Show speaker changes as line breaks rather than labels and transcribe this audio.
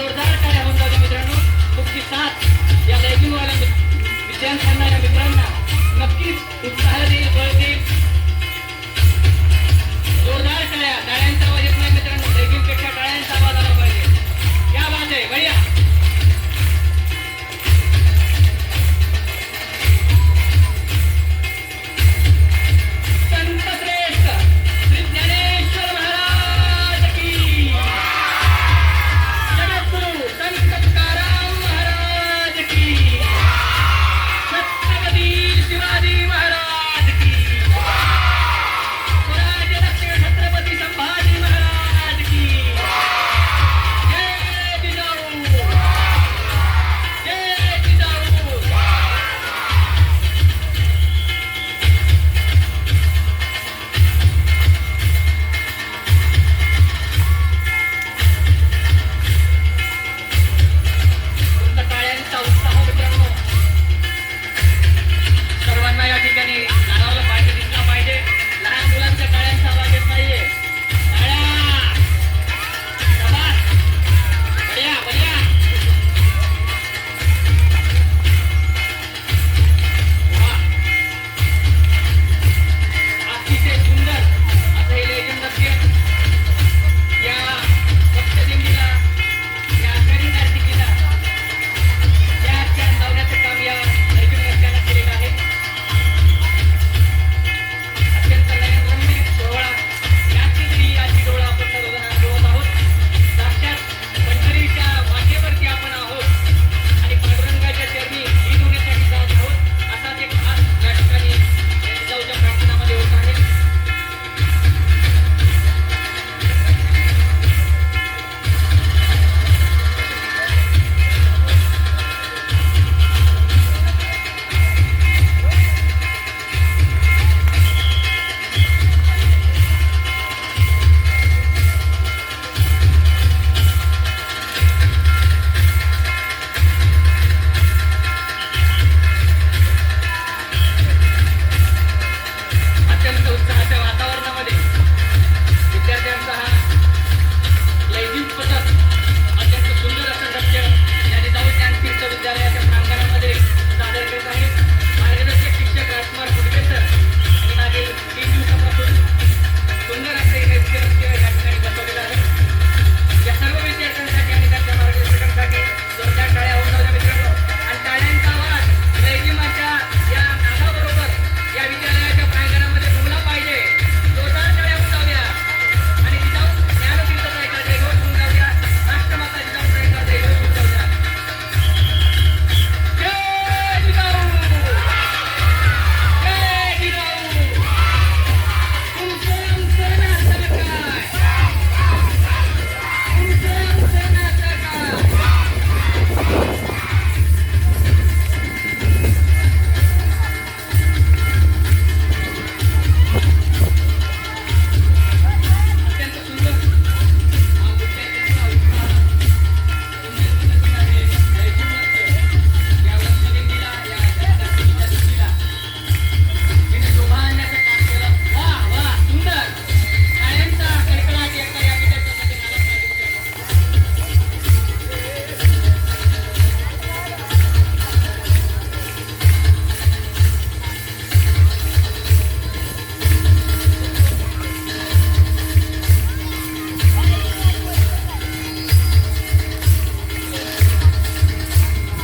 जोरदार टाळ्या होऊन जाऊ मित्रांनो. तुमची साथ या लैगिनवाल्या विद्यार्थ्यांना या मित्रांना नक्कीच